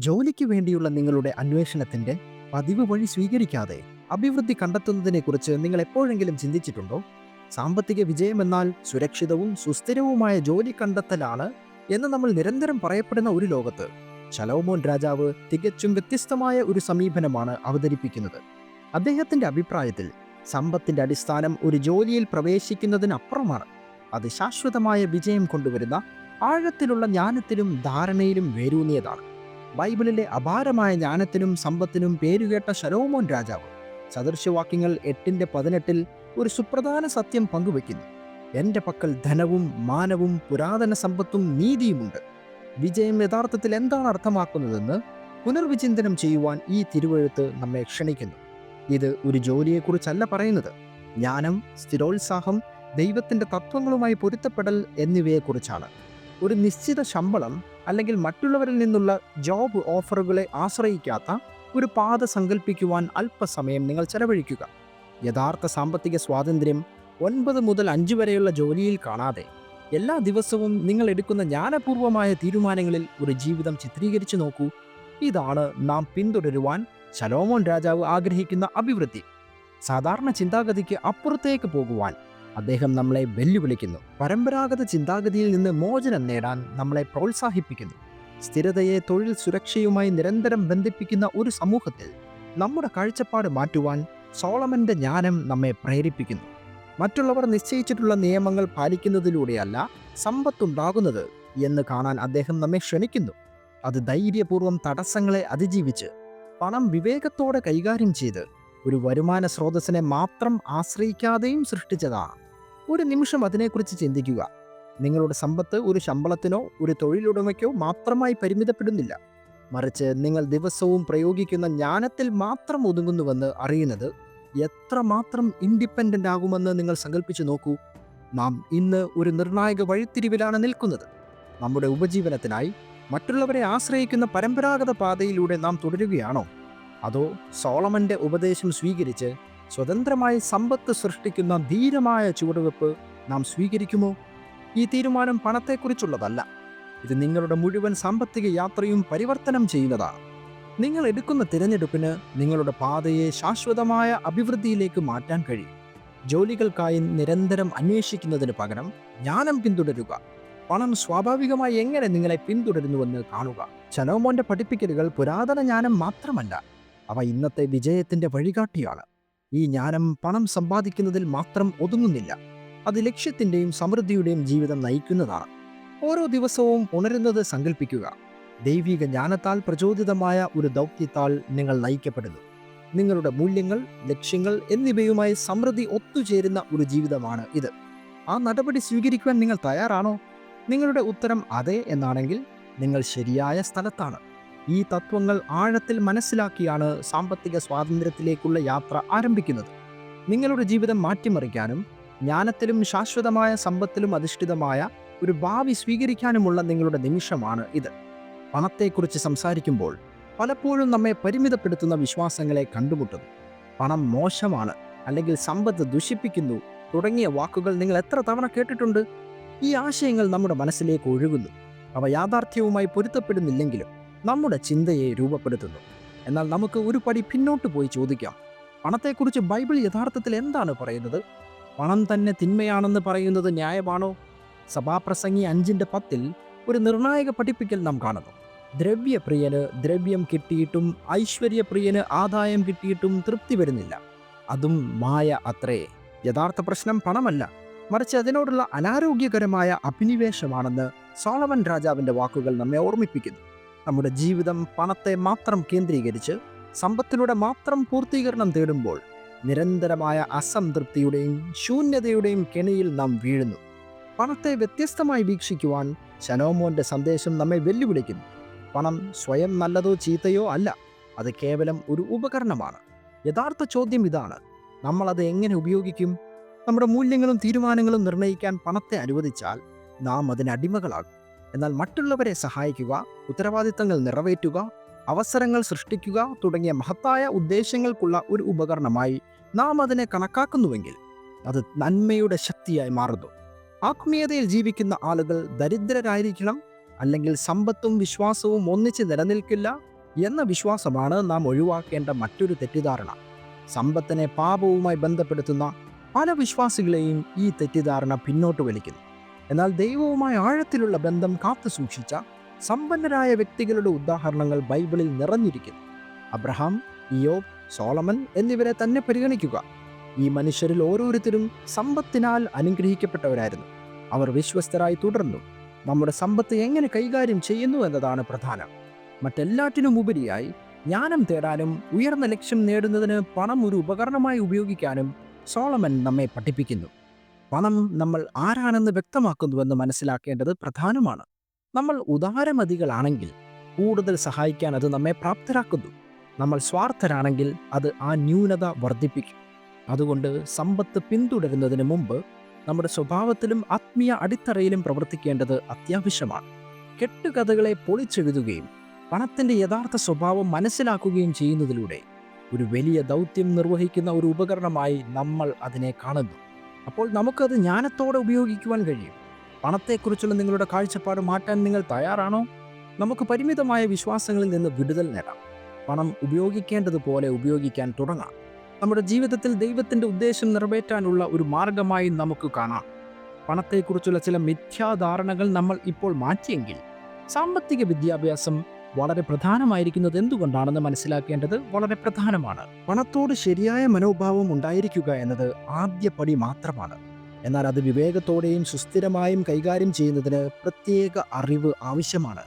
ജോലിക്ക് വേണ്ടിയുള്ള നിങ്ങളുടെ അന്വേഷണത്തിന്റെ പതിവ് വഴി സ്വീകരിക്കാതെ അഭിവൃദ്ധി കണ്ടെത്തുന്നതിനെക്കുറിച്ച് നിങ്ങൾ എപ്പോഴെങ്കിലും ചിന്തിച്ചിട്ടുണ്ടോ? സാമ്പത്തിക വിജയമെന്നാൽ സുരക്ഷിതവും സുസ്ഥിരവുമായ ജോലി കണ്ടെത്തലാണ് എന്ന് നമ്മൾ നിരന്തരം പറയപ്പെടുന്ന ഒരു ലോകത്ത് ശലോമോൻ രാജാവ് തികച്ചും വ്യത്യസ്തമായ ഒരു സമീപനമാണ് അവതരിപ്പിക്കുന്നത്. അദ്ദേഹത്തിന്റെ അഭിപ്രായത്തിൽ സമ്പത്തിന്റെ അടിസ്ഥാനം ഒരു ജോലിയിൽ പ്രവേശിക്കുന്നതിനപ്പുറമാണ്. അത് ശാശ്വതമായ വിജയം കൊണ്ടുവരുന്ന ആഴത്തിലുള്ള ജ്ഞാനത്തിലും ധാരണയിലും വേരൂന്നിയതാണ്. ബൈബിളിലെ അപാരമായ ജ്ഞാനത്തിനും സമ്പത്തിനും പേരുകേട്ട ശലോമോൻ രാജാവ് സദൃശ്യവാക്യങ്ങൾ എട്ടിന്റെ പതിനെട്ടിൽ ഒരു സുപ്രധാന സത്യം പങ്കുവെക്കുന്നു എന്റെ പക്കൽ ധനവും മാനവും പുരാതന സമ്പത്തും നീതിയുമുണ്ട്. വിജയം യഥാർത്ഥത്തിൽ എന്താണ് അർത്ഥമാക്കുന്നതെന്ന് പുനർവിചിന്തനം ചെയ്യുവാൻ ഈ തിരുവഴുത്ത് നമ്മെ ക്ഷണിക്കുന്നു. ഇത് ഒരു ജോലിയെക്കുറിച്ചല്ല പറയുന്നത്. ജ്ഞാനം സ്ഥിരോത്സാഹം ദൈവത്തിന്റെ തത്വങ്ങളുമായി പൊരുത്തപ്പെടൽ എന്നിവയെക്കുറിച്ചാണ്. ഒരു നിശ്ചിത ശമ്പളം അല്ലെങ്കിൽ മറ്റുള്ളവരിൽ നിന്നുള്ള ജോബ് ഓഫറുകളെ ആശ്രയിക്കാത്ത ഒരു പാത സങ്കല്പിക്കുവാൻ അല്പസമയം നിങ്ങൾ ചെലവഴിക്കുക. യഥാർത്ഥ സാമ്പത്തിക സ്വാതന്ത്ര്യം ഒൻപത് മുതൽ അഞ്ച് വരെയുള്ള ജോലിയിൽ കാണാതെ എല്ലാ ദിവസവും നിങ്ങൾ എടുക്കുന്ന ജ്ഞാനപൂർവമായ തീരുമാനങ്ങളിൽ ഒരു ജീവിതം ചിത്രീകരിച്ചു നോക്കൂ. ഇതാണ് നാം പിന്തുടരുവാൻ ശലോമോൻ രാജാവ് ആഗ്രഹിക്കുന്ന അഭിവൃദ്ധി. സാധാരണ ചിന്താഗതിക്ക് അപ്പുറത്തേക്ക് പോകുവാൻ അദ്ദേഹം നമ്മളെ വെല്ലുവിളിക്കുന്നു. പരമ്പരാഗത ചിന്താഗതിയിൽ നിന്ന് മോചനം നേടാൻ നമ്മളെ പ്രോത്സാഹിപ്പിക്കുന്നു. സ്ഥിരതയെ തൊഴിൽ സുരക്ഷയുമായി നിരന്തരം ബന്ധിപ്പിക്കുന്ന ഒരു സമൂഹത്തിൽ നമ്മുടെ കാഴ്ചപ്പാട് മാറ്റുവാൻ സോളമന്റെ ജ്ഞാനം നമ്മെ പ്രേരിപ്പിക്കുന്നു. മറ്റുള്ളവർ നിശ്ചയിച്ചിട്ടുള്ള നിയമങ്ങൾ പാലിക്കുന്നതിലൂടെയല്ല സമ്പത്തുണ്ടാകുന്നത് എന്ന് കാണാൻ അദ്ദേഹം നമ്മെ ക്ഷണിക്കുന്നു. അത് ധൈര്യപൂർവം തടസ്സങ്ങളെ അതിജീവിച്ച് പണം വിവേകത്തോടെ കൈകാര്യം ചെയ്ത് ഒരു വരുമാന സ്രോതസ്സിനെ മാത്രം ആശ്രയിക്കാതെയും സൃഷ്ടിച്ചതാണ്. ഒരു നിമിഷം അതിനെക്കുറിച്ച് ചിന്തിക്കുക. നിങ്ങളുടെ സമ്പത്ത് ഒരു ശമ്പളത്തിനോ ഒരു തൊഴിലുടമയ്ക്കോ മാത്രമായി പരിമിതപ്പെടുന്നില്ല. മറിച്ച് നിങ്ങൾ ദിവസവും പ്രയോഗിക്കുന്ന ജ്ഞാനത്തിൽ മാത്രം ഒതുങ്ങുന്നുവെന്ന് അറിയുന്നത് എത്രമാത്രം ഇൻഡിപെൻഡന്റ് ആകുമെന്ന് നിങ്ങൾ സങ്കല്പിച്ചു നോക്കൂ. നാം ഇന്ന് ഒരു നിർണായക വഴിത്തിരിവിലാണ് നിൽക്കുന്നത്. നമ്മുടെ ഉപജീവനത്തിനായി മറ്റുള്ളവരെ ആശ്രയിക്കുന്ന പരമ്പരാഗത പാതയിലൂടെ നാം തുടരുകയാണോ? അതോ സോളമന്റെ ഉപദേശം സ്വീകരിച്ച് സ്വതന്ത്രമായി സമ്പത്ത് സൃഷ്ടിക്കുന്ന ധീരമായ ചുവടുവെപ്പ് നാം സ്വീകരിക്കുമോ? ഈ തീരുമാനം പണത്തെക്കുറിച്ചുള്ളതല്ല. ഇത് നിങ്ങളുടെ മുഴുവൻ സാമ്പത്തിക യാത്രയും പരിവർത്തനം ചെയ്യുന്നതാണ്. നിങ്ങൾ എടുക്കുന്ന തിരഞ്ഞെടുപ്പിന് നിങ്ങളുടെ പാതയെ ശാശ്വതമായ അഭിവൃദ്ധിയിലേക്ക് മാറ്റാൻ കഴിയും. ജോലികൾക്കായി നിരന്തരം അന്വേഷിക്കുന്നതിന് പകരം ജ്ഞാനം പിന്തുടരുക. പണം സ്വാഭാവികമായി എങ്ങനെ നിങ്ങളെ പിന്തുടരുന്നുവെന്ന് കാണുക. ചലോമോന്റെ പഠിപ്പിക്കലുകൾ പുരാതന ജ്ഞാനം മാത്രമല്ല അവ ഇന്നത്തെ വിജയത്തിന്റെ വഴികാട്ടിയാണ്. ഈ ജ്ഞാനം പണം സമ്പാദിക്കുന്നതിൽ മാത്രം ഒതുങ്ങുന്നില്ല. അത് ലക്ഷ്യത്തിന്റെയും സമൃദ്ധിയുടെയും ജീവിതം നയിക്കുന്നതാണ്. ഓരോ ദിവസവും ഉണരുന്നത് സങ്കല്പിക്കുക ദൈവിക ജ്ഞാനത്താൽ പ്രചോദിതമായ ഒരു ദൗത്യത്താൽ നിങ്ങൾ നയിക്കപ്പെടുന്നു. നിങ്ങളുടെ മൂല്യങ്ങൾ ലക്ഷ്യങ്ങൾ എന്നിവയുമായി സമൃദ്ധി ഒത്തുചേരുന്ന ഒരു ജീവിതമാണ് ഇത്. ആ നടപടി സ്വീകരിക്കുവാൻ നിങ്ങൾ തയ്യാറാണോ? നിങ്ങളുടെ ഉത്തരം അതെ എന്നാണെങ്കിൽ നിങ്ങൾ ശരിയായ സ്ഥലത്താണ്. ഈ തത്വങ്ങൾ ആഴത്തിൽ മനസ്സിലാക്കിയാണ് സാമ്പത്തിക സ്വാതന്ത്ര്യത്തിലേക്കുള്ള യാത്ര ആരംഭിക്കുന്നത്. നിങ്ങളുടെ ജീവിതം മാറ്റിമറിക്കാനും ജ്ഞാനത്തിലും ശാശ്വതമായ സമ്പത്തിലും അധിഷ്ഠിതമായ ഒരു ഭാവി സ്വീകരിക്കാനുമുള്ള നിങ്ങളുടെ നിമിഷമാണ് ഇത്. പണത്തെക്കുറിച്ച് സംസാരിക്കുമ്പോൾ പലപ്പോഴും നമ്മെ പരിമിതപ്പെടുത്തുന്ന വിശ്വാസങ്ങളെ കണ്ടുമുട്ടുന്നു. പണം മോശമാണ് അല്ലെങ്കിൽ സമ്പത്ത് ദുഷിപ്പിക്കുന്നു തുടങ്ങിയ വാക്കുകൾ നിങ്ങൾ എത്ര തവണ കേട്ടിട്ടുണ്ട്? ഈ ആശയങ്ങൾ നമ്മുടെ മനസ്സിലേക്ക് ഒഴുകുന്നു. അവ യാഥാർത്ഥ്യവുമായി പൊരുത്തപ്പെടുന്നില്ലെങ്കിലും നമ്മുടെ ചിന്തയെ രൂപപ്പെടുത്തുന്നു. എന്നാൽ നമുക്ക് ഒരു പടി പിന്നോട്ട് പോയി ചോദിക്കാം. പണത്തെക്കുറിച്ച് ബൈബിൾ യഥാർത്ഥത്തിൽ എന്താണ് പറയുന്നത്? പണം തന്നെ തിന്മയാണെന്ന് പറയുന്നത് ന്യായമാണോ? സഭാപ്രസംഗി അഞ്ചിന്റെ പത്തിൽ ഒരു നിർണായക പഠിപ്പിക്കൽ നാം കാണുന്നു. ദ്രവ്യപ്രിയന് ദ്രവ്യം കിട്ടിയിട്ടും ഐശ്വര്യപ്രിയന് ആദായം കിട്ടിയിട്ടും തൃപ്തി വരുന്നില്ല. അതും മായ അത്രേ. യഥാർത്ഥ പ്രശ്നം പണമല്ല. മറിച്ച് അതിനോടുള്ള അനാരോഗ്യകരമായ അഭിനിവേശമാണെന്ന് സോളമൻ രാജാവിന്റെ വാക്കുകൾ നമ്മെ ഓർമ്മിപ്പിക്കുന്നു. നമ്മുടെ ജീവിതം പണത്തെ മാത്രം കേന്ദ്രീകരിച്ച് സമ്പത്തിലൂടെ മാത്രം പൂർത്തീകരണം തേടുമ്പോൾ നിരന്തരമായ അസംതൃപ്തിയുടെയും ശൂന്യതയുടെയും കെണിയിൽ നാം വീഴുന്നു. പണത്തെ വ്യത്യസ്തമായി വീക്ഷിക്കുവാൻ ശനോമോന്റെ സന്ദേശം നമ്മെ വെല്ലുവിളിക്കുന്നു. പണം സ്വയം നല്ലതോ ചീത്തയോ അല്ല അത് കേവലം ഒരു ഉപകരണമാണ്. യഥാർത്ഥ ചോദ്യം ഇതാണ് നമ്മൾ അത് എങ്ങനെ ഉപയോഗിക്കും? നമ്മുടെ മൂല്യങ്ങളും തീരുമാനങ്ങളും നിർണയിക്കാൻ പണത്തെ അനുവദിച്ചാൽ നാം അതിന് അടിമകളാകും. എന്നാൽ മറ്റുള്ളവരെ സഹായിക്കുക ഉത്തരവാദിത്തങ്ങൾ നിറവേറ്റുക അവസരങ്ങൾ സൃഷ്ടിക്കുക തുടങ്ങിയ മഹത്തായ ഉദ്ദേശങ്ങൾക്കുള്ള ഒരു ഉപകരണമായി നാം അതിനെ കണക്കാക്കുന്നുവെങ്കിൽ അത് നന്മയുടെ ശക്തിയായി മാറുന്നു. ആത്മീയതയിൽ ജീവിക്കുന്ന ആളുകൾ ദരിദ്രരായിരിക്കണം അല്ലെങ്കിൽ സമ്പത്തും വിശ്വാസവും ഒന്നിച്ച് നിലനിൽക്കില്ല എന്ന വിശ്വാസമാണ് നാം ഒഴിവാക്കേണ്ട മറ്റൊരു തെറ്റിദ്ധാരണ. സമ്പത്തിനെ പാപവുമായി ബന്ധപ്പെടുത്തുന്ന പല വിശ്വാസികളെയും ഈ തെറ്റിദ്ധാരണ പിന്നോട്ട് വലിക്കുന്നു. എന്നാൽ ദൈവവുമായി ആഴത്തിലുള്ള ബന്ധം കാത്തു സൂക്ഷിച്ച സമ്പന്നരായ വ്യക്തികളുടെ ഉദാഹരണങ്ങൾ ബൈബിളിൽ നിറഞ്ഞിരിക്കുന്നു. അബ്രഹാം ഇയോബ് സോളമൻ എന്നിവരെ തന്നെ പരിഗണിക്കുക. ഈ മനുഷ്യരിൽ ഓരോരുത്തരും സമ്പത്തിനാൽ അനുഗ്രഹിക്കപ്പെട്ടവരായിരുന്നു. അവർ വിശ്വസ്തരായി തുടർന്നു. നമ്മുടെ സമ്പത്ത് എങ്ങനെ കൈകാര്യം ചെയ്യുന്നു എന്നതാണ് പ്രധാനം. മറ്റെല്ലാറ്റിനും ഉപരിയായി ജ്ഞാനം തേടാനും ഉയർന്ന ലക്ഷ്യം നേടുന്നതിന് പണം ഒരു ഉപകരണമായി ഉപയോഗിക്കാനും സോളമൻ നമ്മെ പഠിപ്പിക്കുന്നു. പണം നമ്മൾ ആരാണെന്ന് വ്യക്തമാക്കുന്നുവെന്ന് മനസ്സിലാക്കേണ്ടത് പ്രധാനമാണ്. നമ്മൾ ഉദാരമതികളാണെങ്കിൽ കൂടുതൽ സഹായിക്കാൻ അത് നമ്മെ പ്രാപ്തരാക്കുന്നു. നമ്മൾ സ്വാർത്ഥരാണെങ്കിൽ അത് ആ ന്യൂനത വർദ്ധിപ്പിക്കും. അതുകൊണ്ട് സമ്പത്ത് പിന്തുടരുന്നതിന് മുമ്പ് നമ്മുടെ സ്വഭാവത്തിലും ആത്മീയ അടിത്തറയിലും പ്രവർത്തിക്കേണ്ടത് അത്യാവശ്യമാണ്. കെട്ടുകഥകളെ പൊളിച്ചെഴുതുകയും പണത്തിന്റെ യഥാർത്ഥ സ്വഭാവം മനസ്സിലാക്കുകയും ചെയ്യുന്നതിലൂടെ ഒരു വലിയ ദൗത്യം നിർവഹിക്കുന്ന ഒരു ഉപകരണമായി നമ്മൾ അതിനെ കാണുന്നു. അപ്പോൾ നമുക്കത് ജ്ഞാനത്തോടെ ഉപയോഗിക്കുവാൻ കഴിയും. പണത്തെക്കുറിച്ചുള്ള നിങ്ങളുടെ കാഴ്ചപ്പാട് മാറ്റാൻ നിങ്ങൾ തയ്യാറാണോ? നമുക്ക് പരിമിതമായ വിശ്വാസങ്ങളിൽ നിന്ന് വിടുതൽ നേടാം. പണം ഉപയോഗിക്കേണ്ടതുപോലെ ഉപയോഗിക്കാൻ തുടങ്ങാം. നമ്മുടെ ജീവിതത്തിൽ ദൈവത്തിന്റെ ഉദ്ദേശം നിറവേറ്റാനുള്ള ഒരു മാർഗമായി നമുക്ക് കാണാം. പണത്തെക്കുറിച്ചുള്ള ചില മിഥ്യാധാരണകൾ നമ്മൾ ഇപ്പോൾ മാറ്റിയെങ്കിൽ സാമ്പത്തിക വിദ്യാഭ്യാസം വളരെ പ്രധാനമായിരിക്കുന്നത് എന്തുകൊണ്ടാണെന്ന് മനസ്സിലാക്കേണ്ടത് വളരെ പ്രധാനമാണ്. പണത്തോട് ശരിയായ മനോഭാവം ഉണ്ടായിരിക്കുക എന്നത് ആദ്യ പടി മാത്രമാണ്. എന്നാൽ അത് വിവേകത്തോടെയും സുസ്ഥിരമായും കൈകാര്യം ചെയ്യുന്നതിന് പ്രത്യേക അറിവ് ആവശ്യമാണ്.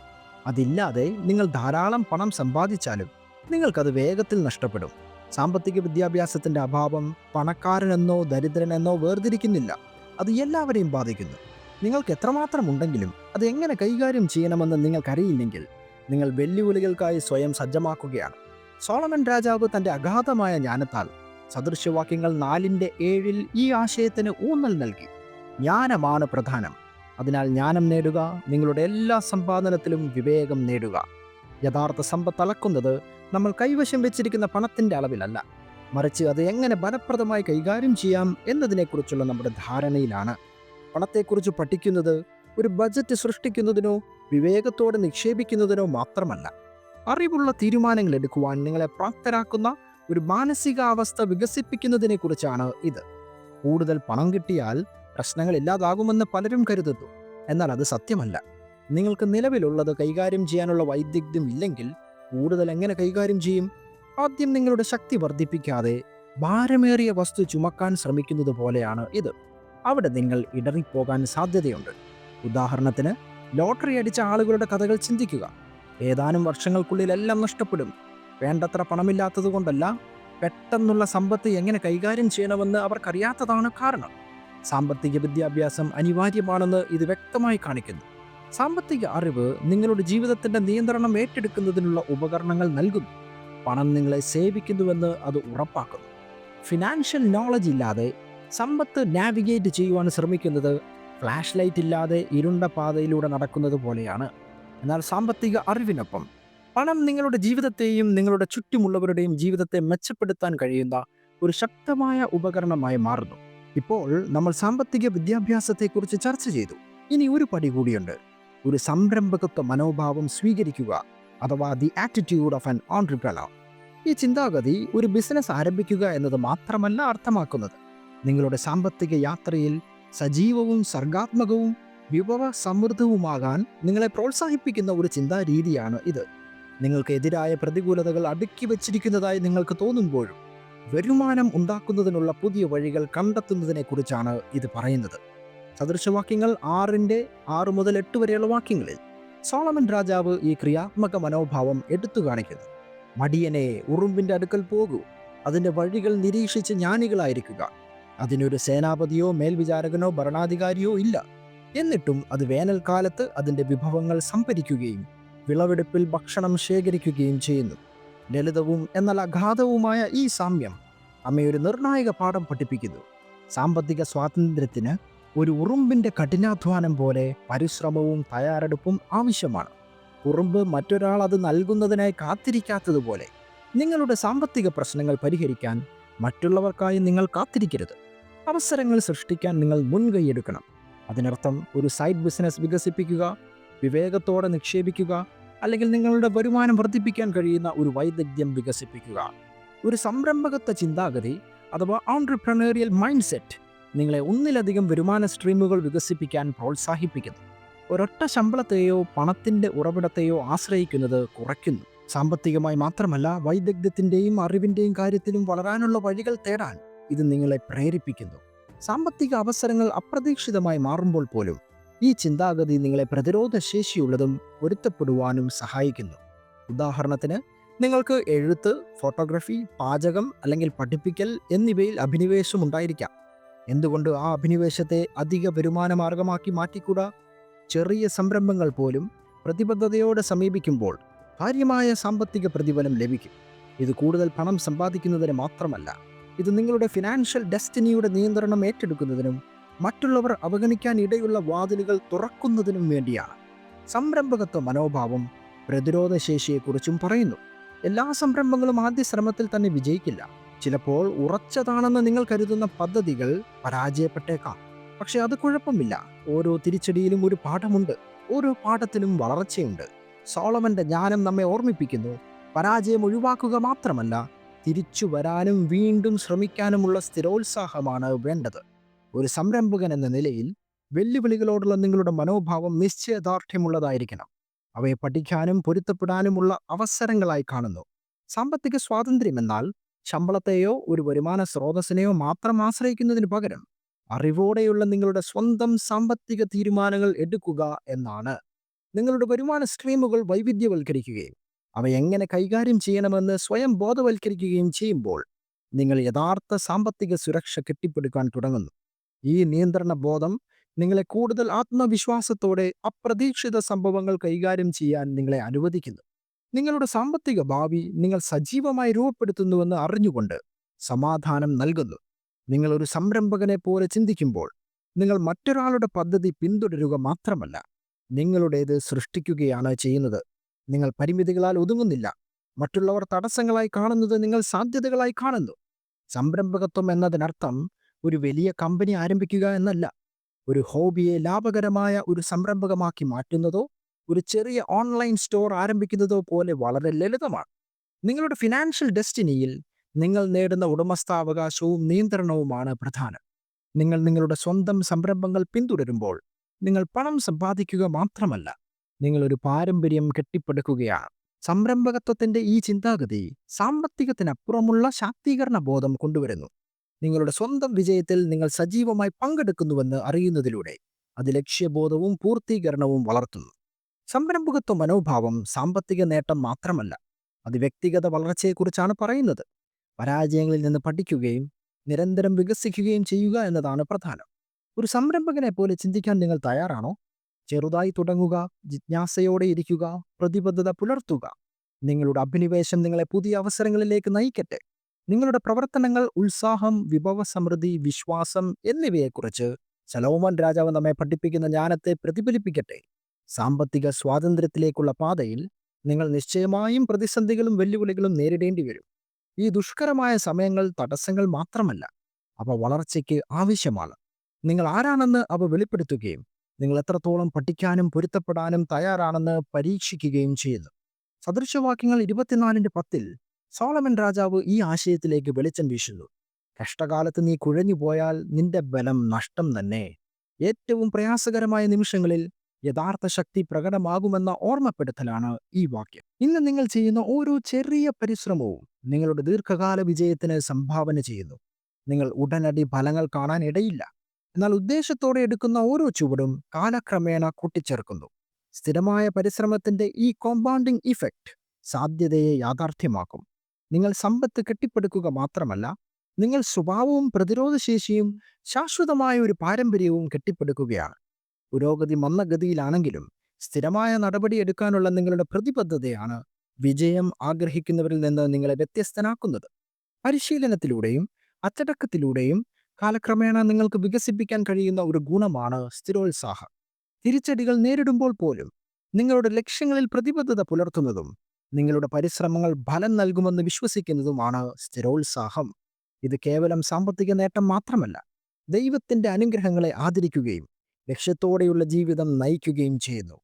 അതില്ലാതെ നിങ്ങൾ ധാരാളം പണം സമ്പാദിച്ചാലും നിങ്ങൾക്കത് വേഗത്തിൽ നഷ്ടപ്പെടും. സാമ്പത്തിക വിദ്യാഭ്യാസത്തിന്റെ അഭാവം പണക്കാരനെന്നോ ദരിദ്രനെന്നോ വേർതിരിക്കുന്നില്ല. അത് എല്ലാവരെയും ബാധിക്കുന്നു. നിങ്ങൾക്ക് എത്രമാത്രം ഉണ്ടെങ്കിലും അത് എങ്ങനെ കൈകാര്യം ചെയ്യണമെന്ന് നിങ്ങൾക്കറിയില്ലെങ്കിൽ നിങ്ങൾ വെല്ലുവിളികൾക്കായി സ്വയം സജ്ജമാക്കുകയാണ്. സോളമൻ രാജാവ് തന്റെ അഗാധമായ ജ്ഞാനത്താൽ സദൃശ്യവാക്യങ്ങൾ നാലിന്റെ ഏഴിൽ ഈ ആശയത്തിന് ഊന്നൽ നൽകി. ജ്ഞാനമാണ് പ്രധാനം. അതിനാൽ ജ്ഞാനം നേടുക നിങ്ങളുടെ എല്ലാ സമ്പാദനത്തിലും വിവേകം നേടുക. യഥാർത്ഥ സമ്പത്ത് അളക്കുന്നത് നമ്മൾ കൈവശം വെച്ചിരിക്കുന്ന പണത്തിന്റെ അളവിലല്ല. മറിച്ച് അത് എങ്ങനെ ഫലപ്രദമായി കൈകാര്യം ചെയ്യാം എന്നതിനെക്കുറിച്ചുള്ള നമ്മുടെ ധാരണയിലാണ്. പണത്തെക്കുറിച്ച് പഠിക്കുന്നത് ഒരു ബജറ്റ് സൃഷ്ടിക്കുന്നതിനോ വിവേകത്തോടെ നിക്ഷേപിക്കുന്നതിനോ മാത്രമല്ല. അറിവുള്ള തീരുമാനങ്ങൾ എടുക്കുവാൻ നിങ്ങളെ പ്രാപ്തരാക്കുന്ന ഒരു മാനസികാവസ്ഥ വികസിപ്പിക്കുന്നതിനെക്കുറിച്ചാണ് ഇത്. കൂടുതൽ പണം കിട്ടിയാൽ പ്രശ്നങ്ങൾ ഇല്ലാതാകുമെന്ന് പലരും കരുതുന്നു. എന്നാൽ അത് സത്യമല്ല. നിങ്ങൾക്ക് നിലവിലുള്ളത് കൈകാര്യം ചെയ്യാനുള്ള വൈദഗ്ധ്യം ഇല്ലെങ്കിൽ കൂടുതൽ എങ്ങനെ കൈകാര്യം ചെയ്യും? ആദ്യം നിങ്ങളുടെ ശക്തി വർദ്ധിപ്പിക്കാതെ ഭാരമേറിയ വസ്തു ചുമക്കാൻ ശ്രമിക്കുന്നത് പോലെയാണ് ഇത്. അവിടെ നിങ്ങൾ ഇടറിപ്പോകാൻ സാധ്യതയുണ്ട്. ഉദാഹരണത്തിന് ലോട്ടറി അടിച്ച ആളുകളുടെ കഥകൾ ചിന്തിക്കുക. ഏതാനും വർഷങ്ങൾക്കുള്ളിൽ എല്ലാം നഷ്ടപ്പെടും. വേണ്ടത്ര പണമില്ലാത്തതുകൊണ്ടല്ല പെട്ടെന്നുള്ള സമ്പത്ത് എങ്ങനെ കൈകാര്യം ചെയ്യണമെന്ന് അവർക്കറിയാത്തതാണ് കാരണം. സാമ്പത്തിക വിദ്യാഭ്യാസം അനിവാര്യമാണെന്ന് ഇത് വ്യക്തമായി കാണിക്കുന്നു. സാമ്പത്തിക അറിവ് നിങ്ങളുടെ ജീവിതത്തിന്റെ നിയന്ത്രണം ഏറ്റെടുക്കുന്നതിനുള്ള ഉപകരണങ്ങൾ നൽകുന്നു. പണം നിങ്ങളെ സേവിക്കുന്നുവെന്ന് അത് ഉറപ്പാക്കുന്നു. ഫിനാൻഷ്യൽ നോളജ് ഇല്ലാതെ സമ്പത്ത് നാവിഗേറ്റ് ചെയ്യുവാൻ ശ്രമിക്കുന്നത് ഫ്ലാഷ് ലൈറ്റ് ഇല്ലാതെ ഇരുണ്ട പാതയിലൂടെ നടക്കുന്നത് പോലെയാണ്. എന്നാൽ സാമ്പത്തിക അറിവിനൊപ്പം പണം നിങ്ങളുടെ ജീവിതത്തെയും നിങ്ങളുടെ ചുറ്റുമുള്ളവരുടെയും ജീവിതത്തെ മെച്ചപ്പെടുത്താൻ കഴിയുന്ന ഒരു ശക്തമായ ഉപകരണമായി മാറുന്നു. ഇപ്പോൾ നമ്മൾ സാമ്പത്തിക വിദ്യാഭ്യാസത്തെക്കുറിച്ച് ചർച്ച ചെയ്തു. ഇനി ഒരു പടി കൂടിയുണ്ട്. ഒരു സംരംഭകത്വ മനോഭാവം സ്വീകരിക്കുക അഥവാ the attitude of an entrepreneur. ഈ ചിന്താഗതി ഒരു ബിസിനസ് ആരംഭിക്കുക എന്നത് മാത്രമല്ല അർത്ഥമാക്കുന്നത്. നിങ്ങളുടെ സാമ്പത്തിക യാത്രയിൽ സജീവവും സർഗാത്മകവും വിഭവ സമൃദ്ധവുമാകാൻ നിങ്ങളെ പ്രോത്സാഹിപ്പിക്കുന്ന ഒരു ചിന്താ രീതിയാണ് ഇത്. നിങ്ങൾക്ക് എതിരായ പ്രതികൂലതകൾ അടുക്കി വച്ചിരിക്കുന്നതായി നിങ്ങൾക്ക് തോന്നുമ്പോഴും വരുമാനം ഉണ്ടാക്കുന്നതിനുള്ള പുതിയ വഴികൾ കണ്ടെത്തുന്നതിനെക്കുറിച്ചാണ് ഇത് പറയുന്നത്. സദൃശവാക്യങ്ങൾ ആറിന്റെ ആറ് മുതൽ എട്ട് വരെയുള്ള വാക്യങ്ങളിൽ സോളമൻ രാജാവ് ഈ ക്രിയാത്മക മനോഭാവം എടുത്തു കാണിക്കുന്നു. മടിയനെ ഉറുമ്പിന്റെ അടുക്കൽ പോകൂ. അതിന്റെ വഴികൾ നിരീക്ഷിച്ച് ജ്ഞാനികളായിരിക്കുക. അതിനൊരു സേനാപതിയോ മേൽവിചാരകനോ ഭരണാധികാരിയോ ഇല്ല. എന്നിട്ടും അത് വേനൽക്കാലത്ത് അതിന്റെ വിഭവങ്ങൾ സംഭരിക്കുകയും വിളവെടുപ്പിൽ ഭക്ഷണം ശേഖരിക്കുകയും ചെയ്യുന്നു. ലളിതവും എന്നാൽ അഗാധവുമായ ഈ സാമ്യം അമ്മയൊരു നിർണായക പാഠം പഠിപ്പിക്കുന്നു. സാമ്പത്തിക സ്വാതന്ത്ര്യത്തിന് ഒരു ഉറുമ്പിന്റെ കഠിനാധ്വാനം പോലെ പരിശ്രമവും തയ്യാറെടുപ്പും ആവശ്യമാണ്. ഉറുമ്പ് മറ്റൊരാൾ അത് നൽകുന്നതിനായി കാത്തിരിക്കാത്തതുപോലെ നിങ്ങളുടെ സാമ്പത്തിക പ്രശ്നങ്ങൾ പരിഹരിക്കാൻ മറ്റുള്ളവർക്കായി നിങ്ങൾ കാത്തിരിക്കരുത്. അവസരങ്ങൾ സൃഷ്ടിക്കാൻ നിങ്ങൾ മുൻകൈയെടുക്കണം. അതിനർത്ഥം ഒരു സൈഡ് ബിസിനസ് വികസിപ്പിക്കുക വിവേകത്തോടെ നിക്ഷേപിക്കുക അല്ലെങ്കിൽ നിങ്ങളുടെ വരുമാനം വർദ്ധിപ്പിക്കാൻ കഴിയുന്ന ഒരു വൈദഗ്ധ്യം വികസിപ്പിക്കുക. ഒരു സംരംഭകത്വ ചിന്താഗതി അഥവാ ഓൺട്രപ്രണേറിയൽ മൈൻഡ് സെറ്റ് നിങ്ങളെ ഒന്നിലധികം വരുമാന സ്ട്രീമുകൾ വികസിപ്പിക്കാൻ പ്രോത്സാഹിപ്പിക്കുന്നു. ഒരൊറ്റ ശമ്പളത്തെയോ പണത്തിന്റെ ഉറവിടത്തെയോ ആശ്രയിക്കുന്നത് കുറയ്ക്കുന്നു. സാമ്പത്തികമായി മാത്രമല്ല വൈദഗ്ധ്യത്തിന്റെയും അറിവിന്റെയും കാര്യത്തിലും വളരാനുള്ള വഴികൾ തേടാൻ ഇത് നിങ്ങളെ പ്രേരിപ്പിക്കുന്നു. സാമ്പത്തിക അവസരങ്ങൾ അപ്രതീക്ഷിതമായി മാറുമ്പോൾ പോലും ഈ ചിന്താഗതി നിങ്ങളെ പ്രതിരോധശേഷിയുള്ളതും പൊരുത്തപ്പെടുവാനും സഹായിക്കുന്നു. ഉദാഹരണത്തിന് നിങ്ങൾക്ക് എഴുത്ത് ഫോട്ടോഗ്രഫി പാചകം അല്ലെങ്കിൽ പഠിപ്പിക്കൽ എന്നിവയിൽ അഭിനിവേശം ഉണ്ടായിരിക്കാം. എന്തുകൊണ്ട് ആ അഭിനിവേശത്തെ അധിക വരുമാന മാർഗമാക്കി മാറ്റിക്കൂടാ? ചെറിയ സംരംഭങ്ങൾ പോലും പ്രതിബദ്ധതയോടെ സമീപിക്കുമ്പോൾ കാര്യമായ സാമ്പത്തിക പ്രതിഫലം ലഭിക്കും. ഇത് കൂടുതൽ പണം സമ്പാദിക്കുന്നതിന് മാത്രമല്ല ഇത് നിങ്ങളുടെ ഫിനാൻഷ്യൽ ഡെസ്റ്റിനിയുടെ നിയന്ത്രണം ഏറ്റെടുക്കുന്നതിനും മറ്റുള്ളവർ അവഗണിക്കാൻ ഇടയുള്ള വാതിലുകൾ തുറക്കുന്നതിനും വേണ്ടിയാണ്. സംരംഭകത്വ മനോഭാവം പ്രതിരോധശേഷിയെക്കുറിച്ചും പറയുന്നു. എല്ലാ സംരംഭങ്ങളും ആദ്യ ശ്രമത്തിൽ തന്നെ വിജയിക്കില്ല. ചിലപ്പോൾ ഉറച്ചതാണെന്ന് നിങ്ങൾ കരുതുന്ന പദ്ധതികൾ പരാജയപ്പെട്ടേക്കാം. പക്ഷെ അത് കുഴപ്പമില്ല. ഓരോ തിരിച്ചടിയിലും ഒരു പാഠമുണ്ട്. ഓരോ പാഠത്തിലും വളർച്ചയുണ്ട്. സോളമന്റെ ജ്ഞാനം നമ്മെ ഓർമ്മിപ്പിക്കുന്നു. പരാജയം ഒഴിവാക്കുക മാത്രമല്ല തിരിച്ചു വരാനും വീണ്ടും ശ്രമിക്കാനുമുള്ള സ്ഥിരോത്സാഹമാണ് വേണ്ടത്. ഒരു സംരംഭകൻ എന്ന നിലയിൽ വെല്ലുവിളികളോടുള്ള നിങ്ങളുടെ മനോഭാവം നിശ്ചയദാർഢ്യമുള്ളതായിരിക്കണം. അവയെ പഠിക്കാനും പൊരുത്തപ്പെടാനുമുള്ള അവസരങ്ങളായി കാണുന്നു. സാമ്പത്തിക സ്വാതന്ത്ര്യം എന്നാൽ ശമ്പളത്തെയോ ഒരു വരുമാന സ്രോതസ്സിനെയോ മാത്രം ആശ്രയിക്കുന്നതിന് പകരം അറിവോടെയുള്ള നിങ്ങളുടെ സ്വന്തം സാമ്പത്തിക തീരുമാനങ്ങൾ എടുക്കുക എന്നാണ്. നിങ്ങളുടെ വരുമാന സ്ട്രീമുകൾ വൈവിധ്യവൽക്കരിക്കുകയും അവ എങ്ങനെ കൈകാര്യം ചെയ്യണമെന്ന് സ്വയം ബോധവൽക്കരിക്കുകയും ചെയ്യുമ്പോൾ നിങ്ങൾ യഥാർത്ഥ സാമ്പത്തിക സുരക്ഷ കെട്ടിപ്പടുക്കാൻ തുടങ്ങുന്നു. ഈ നിയന്ത്രണ ബോധം നിങ്ങളെ കൂടുതൽ ആത്മവിശ്വാസത്തോടെ അപ്രതീക്ഷിത സംഭവങ്ങൾ കൈകാര്യം ചെയ്യാൻ നിങ്ങളെ അനുവദിക്കുന്നു. നിങ്ങളുടെ സാമ്പത്തിക ഭാവി നിങ്ങൾ സജീവമായി രൂപപ്പെടുത്തുന്നുവെന്ന് അറിഞ്ഞുകൊണ്ട് സമാധാനം നൽകുന്നു. നിങ്ങൾ ഒരു സംരംഭകനെ പോലെ ചിന്തിക്കുമ്പോൾ നിങ്ങൾ മറ്റൊരാളുടെ പദ്ധതി പിന്തുടരുക മാത്രമല്ല നിങ്ങളുടേത് സൃഷ്ടിക്കുകയാണ് ചെയ്യുന്നത്. നിങ്ങൾ പരിമിതികളാൽ ഒതുങ്ങുന്നില്ല. മറ്റുള്ളവർ തടസ്സങ്ങളായി കാണുന്നത് നിങ്ങൾ സാധ്യതകളായി കാണുന്നു. സംരംഭകത്വം എന്നതിനർത്ഥം ഒരു വലിയ കമ്പനി ആരംഭിക്കുക എന്നല്ല. ഒരു ഹോബിയെ ലാഭകരമായ ഒരു സംരംഭകമാക്കി മാറ്റുന്നതോ ഒരു ചെറിയ ഓൺലൈൻ സ്റ്റോർ ആരംഭിക്കുന്നതോ പോലെ വളരെ ലളിതമാണ്. നിങ്ങളുടെ ഫിനാൻഷ്യൽ ഡെസ്റ്റിനിയിൽ നിങ്ങൾ നേടുന്ന ഉടമസ്ഥാവകാശവും നിയന്ത്രണവുമാണ് പ്രധാനം. നിങ്ങൾ നിങ്ങളുടെ സ്വന്തം സംരംഭങ്ങൾ പിന്തുടരുമ്പോൾ നിങ്ങൾ പണം സമ്പാദിക്കുക മാത്രമല്ല നിങ്ങളൊരു പാരമ്പര്യം കെട്ടിപ്പടുക്കുകയാണ്. സംരംഭകത്വത്തിന്റെ ഈ ചിന്താഗതി സാമ്പത്തികത്തിനപ്പുറമുള്ള ശാക്തീകരണ ബോധം കൊണ്ടുവരുന്നു. നിങ്ങളുടെ സ്വന്തം വിജയത്തിൽ നിങ്ങൾ സജീവമായി പങ്കെടുക്കുന്നുവെന്ന് അറിയുന്നതിലൂടെ അത് ലക്ഷ്യബോധവും പൂർത്തീകരണവും വളർത്തുന്നു. സംരംഭകത്വ മനോഭാവം സാമ്പത്തിക നേട്ടം മാത്രമല്ല അത് വ്യക്തിഗത വളർച്ചയെക്കുറിച്ചാണ് പറയുന്നത്. പരാജയങ്ങളിൽ നിന്ന് പഠിക്കുകയും നിരന്തരം വികസിക്കുകയും ചെയ്യുക എന്നതാണ് പ്രധാനം. ഒരു സംരംഭകനെ പോലെ ചിന്തിക്കാൻ നിങ്ങൾ തയ്യാറാണോ? ചെറുതായി തുടങ്ങുക ജിജ്ഞാസയോടെ ഇരിക്കുക പ്രതിബദ്ധത പുലർത്തുക. നിങ്ങളുടെ അഭിനിവേശം നിങ്ങളെ പുതിയ അവസരങ്ങളിലേക്ക് നയിക്കട്ടെ. നിങ്ങളുടെ പ്രവർത്തനങ്ങൾ ഉത്സാഹം വിഭവ സമൃദ്ധി വിശ്വാസം എന്നിവയെക്കുറിച്ച് സലോമൻ രാജാവ് നമ്മെ പഠിപ്പിക്കുന്ന ജ്ഞാനത്തെ പ്രതിഫലിപ്പിക്കട്ടെ. സാമ്പത്തിക സ്വാതന്ത്ര്യത്തിലേക്കുള്ള പാതയിൽ നിങ്ങൾ നിശ്ചയമായും പ്രതിസന്ധികളും വെല്ലുവിളികളും നേരിടേണ്ടി വരും. ഈ ദുഷ്കരമായ സമയങ്ങൾ തടസ്സങ്ങൾ മാത്രമല്ല അവ വളർച്ചയ്ക്ക് ആവശ്യമാണ്. നിങ്ങൾ ആരാണെന്ന് അവ വെളിപ്പെടുത്തുകയും നിങ്ങൾ എത്രത്തോളം പഠിക്കാനും പൊരുത്തപ്പെടാനും തയ്യാറാണെന്ന് പരീക്ഷിക്കുകയും ചെയ്യുന്നു സദൃശവാക്യങ്ങൾ ഇരുപത്തിനാലിന്റെ പത്തിൽ സോളമൻ രാജാവ് ഈ ആശയത്തിലേക്ക് വെളിച്ചം വീശുന്നു. കഷ്ടകാലത്ത് നീ കുഴഞ്ഞു പോയാൽ നിന്റെ ബലം നഷ്ടം തന്നെ. ഏറ്റവും പ്രയാസകരമായ നിമിഷങ്ങളിൽ യഥാർത്ഥ ശക്തി പ്രകടമാകുമെന്ന ഓർമ്മപ്പെടുത്തലാണ് ഈ വാക്യം. ഇന്ന് നിങ്ങൾ ചെയ്യുന്ന ഓരോ ചെറിയ പരിശ്രമവും നിങ്ങളുടെ ദീർഘകാല വിജയത്തിന് സംഭാവന ചെയ്യുന്നു. നിങ്ങൾ ഉടനടി ഫലങ്ങൾ കാണാൻ ഇടയില്ല എന്നാൽ ഉദ്ദേശത്തോടെ എടുക്കുന്ന ഓരോ ചുവടും കാലക്രമേണ കൂട്ടിച്ചേർക്കുന്നു. സ്ഥിരമായ പരിശ്രമത്തിന്റെ ഈ കോമ്പൗണ്ടിംഗ് ഇഫക്റ്റ് സാധ്യതയെ യാഥാർത്ഥ്യമാക്കും. നിങ്ങൾ സമ്പത്ത് കെട്ടിപ്പടുക്കുക മാത്രമല്ല നിങ്ങൾ സ്വഭാവവും പ്രതിരോധശേഷിയും ശാശ്വതമായ ഒരു പാരമ്പര്യവും കെട്ടിപ്പടുക്കുകയാണ്. പുരോഗതി മന്ദഗതിയിലാണെങ്കിലും സ്ഥിരമായ നടപടി എടുക്കാനുള്ള നിങ്ങളുടെ പ്രതിബദ്ധതയാണ് വിജയം ആഗ്രഹിക്കുന്നവരിൽ നിന്ന് നിങ്ങളെ വ്യത്യസ്തനാക്കുന്നത്. പരിശീലനത്തിലൂടെയും അച്ചടക്കത്തിലൂടെയും കാലക്രമേണ നിങ്ങൾക്ക് വികസിപ്പിക്കാൻ കഴിയുന്ന ഒരു ഗുണമാണ് സ്ഥിരോത്സാഹം. തിരിച്ചടികൾ നേരിടുമ്പോൾ പോലും നിങ്ങളുടെ ലക്ഷ്യങ്ങളിൽ പ്രതിബദ്ധത പുലർത്തുന്നതും നിങ്ങളുടെ പരിശ്രമങ്ങൾ ഫലം നൽകുമെന്ന് വിശ്വസിക്കുന്നതുമാണ് സ്ഥിരോത്സാഹം. ഇത് കേവലം സാമ്പത്തിക നേട്ടം മാത്രമല്ല ദൈവത്തിന്റെ അനുഗ്രഹങ്ങളെ ആദരിക്കുകയും ലക്ഷ്യത്തോടെയുള്ള ജീവിതം നയിക്കുകയും ചെയ്യുന്നു.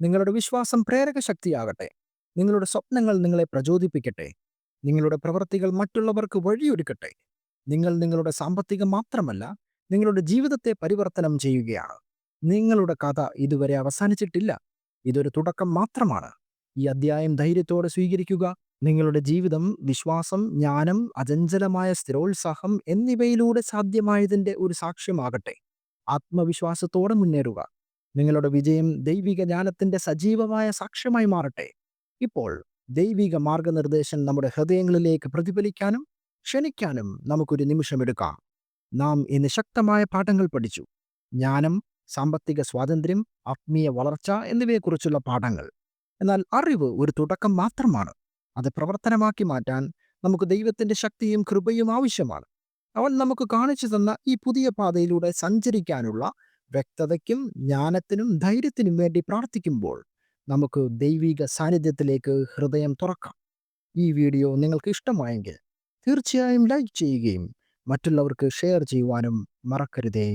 നിങ്ങളുടെ വിശ്വാസം പ്രേരക ശക്തിയാകട്ടെ നിങ്ങളുടെ സ്വപ്നങ്ങൾ നിങ്ങളെ പ്രചോദിപ്പിക്കട്ടെ നിങ്ങളുടെ പ്രവൃത്തികൾ മറ്റുള്ളവർക്ക് വഴിയൊരുക്കട്ടെ നിങ്ങൾ നിങ്ങളുടെ സാമ്പത്തികം മാത്രമല്ല നിങ്ങളുടെ ജീവിതത്തെ പരിവർത്തനം ചെയ്യുകയാണ്. നിങ്ങളുടെ കഥ ഇതുവരെ അവസാനിച്ചിട്ടില്ല. ഇതൊരു തുടക്കം മാത്രമാണ്. ഈ അധ്യായം ധൈര്യത്തോടെ സ്വീകരിക്കുക. നിങ്ങളുടെ ജീവിതം വിശ്വാസം ജ്ഞാനം അചഞ്ചലമായ സ്ഥിരോത്സാഹം എന്നിവയിലൂടെ സാധ്യമായതിന്റെ ഒരു സാക്ഷ്യമാകട്ടെ. ആത്മവിശ്വാസത്തോടെ മുന്നേറുക. നിങ്ങളുടെ വിജയം ദൈവിക ജ്ഞാനത്തിന്റെ സജീവമായ സാക്ഷ്യമായി മാറട്ടെ. ഇപ്പോൾ ദൈവിക മാർഗനിർദ്ദേശം നമ്മുടെ ഹൃദയങ്ങളിലേക്ക് പ്രതിഫലിക്കാനും ക്ഷണിക്കാനും നമുക്കൊരു നിമിഷമെടുക്കാം നാം ഇന്ന് ശക്തമായ പാഠങ്ങൾ പഠിച്ചു. ജ്ഞാനം സാമ്പത്തിക സ്വാതന്ത്ര്യം ആത്മീയ വളർച്ച എന്നിവയെക്കുറിച്ചുള്ള പാഠങ്ങൾ. എന്നാൽ അറിവ് ഒരു തുടക്കം മാത്രമാണ്. അത് പ്രവർത്തനമാക്കി മാറ്റാൻ നമുക്ക് ദൈവത്തിന്റെ ശക്തിയും കൃപയും ആവശ്യമാണ്. അവൻ നമുക്ക് കാണിച്ചു തന്ന ഈ പുതിയ പാതയിലൂടെ സഞ്ചരിക്കാനുള്ള വ്യക്തതയ്ക്കും ജ്ഞാനത്തിനും ധൈര്യത്തിനും വേണ്ടി പ്രാർത്ഥിക്കുമ്പോൾ നമുക്ക് ദൈവിക സാന്നിധ്യത്തിലേക്ക് ഹൃദയം തുറക്കാം. ഈ വീഡിയോ നിങ്ങൾക്ക് ഇഷ്ടമായെങ്കിൽ തീർച്ചയായും ലൈക്ക് ചെയ്യുകയും മറ്റുള്ളവർക്ക് ഷെയർ ചെയ്യുവാനും മറക്കരുതേ.